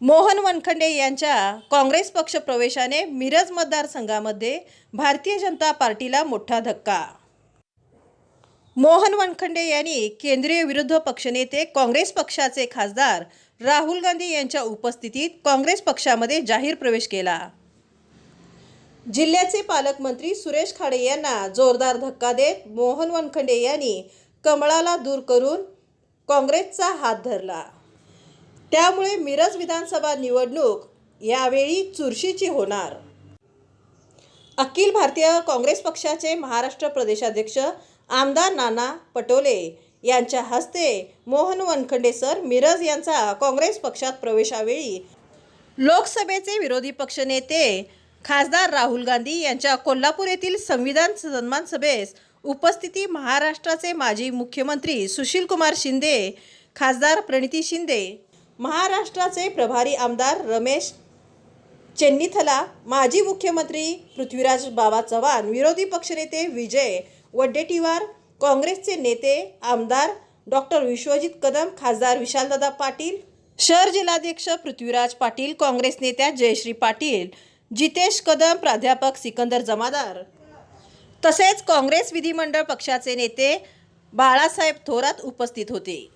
मोहन वनखंडे यांच्या काँग्रेस पक्ष प्रवेशाने मिरज मतदारसंघामध्ये भारतीय जनता पार्टीला मोठा धक्का. मोहन वनखंडे यांनी केंद्रीय विरुद्ध पक्षनेते काँग्रेस पक्षाचे खासदार राहुल गांधी यांच्या उपस्थितीत काँग्रेस पक्षामध्ये जाहीर प्रवेश केला. जिल्ह्याचे पालकमंत्री सुरेश खाडे यांना जोरदार धक्का देत मोहन वनखंडे यांनी कमळाला दूर करून काँग्रेसचा हात धरला. त्यामुळे मिरज विधानसभा निवडणूक यावेळी चुरशीची होणार. अखिल भारतीय काँग्रेस पक्षाचे महाराष्ट्र प्रदेशाध्यक्ष आमदार नाना पटोले यांच्या हस्ते मोहन वनखंडे सर मिरज यांचा काँग्रेस पक्षात प्रवेशावेळी लोकसभेचे विरोधी पक्षनेते खासदार राहुल गांधी यांच्या कोल्हापूर येथील संविधान सन्मान सभेस उपस्थिती महाराष्ट्राचे माजी मुख्यमंत्री सुशीलकुमार शिंदे खासदार प्रणिती शिंदे महाराष्ट्राचे प्रभारी आमदार रमेश चेन्नीथला माजी मुख्यमंत्री पृथ्वीराज बाबा चव्हाण विरोधी पक्षनेते विजय वड्डेटीवार काँग्रेसचे नेते आमदार डॉक्टर विश्वजित कदम खासदार विशालदादा पाटील शहर जिल्हाध्यक्ष पृथ्वीराज पाटील काँग्रेस नेत्या जयश्री पाटील जितेश कदम प्राध्यापक सिकंदर जमादार. तसेच काँग्रेस विधिमंडळ पक्षाचे नेते बाळासाहेब थोरात उपस्थित होते.